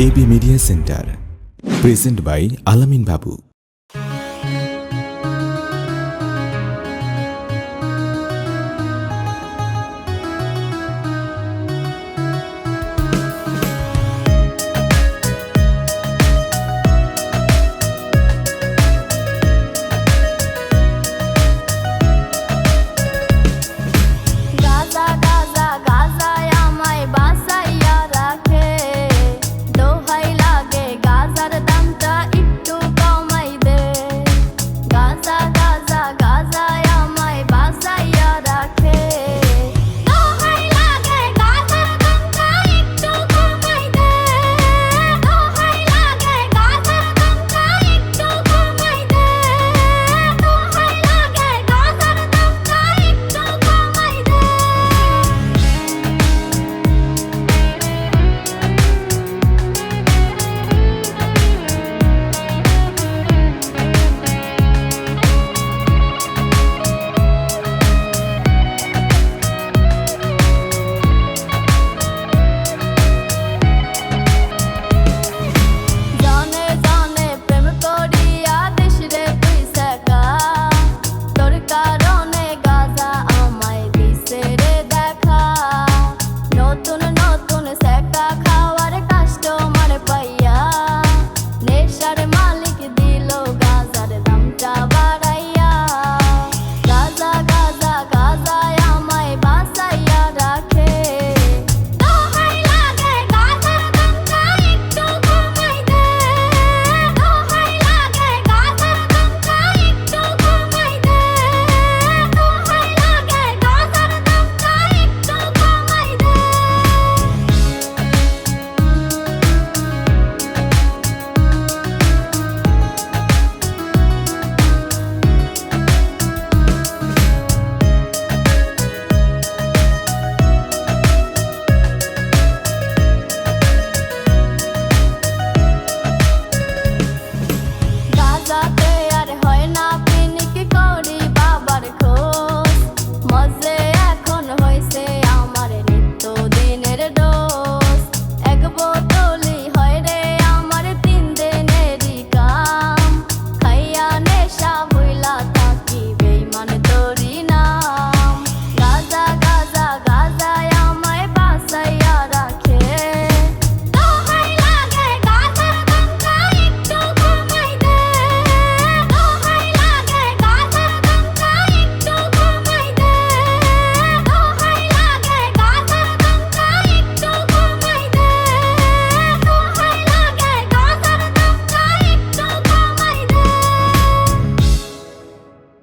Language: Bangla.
AB media centre present by Alamin Babu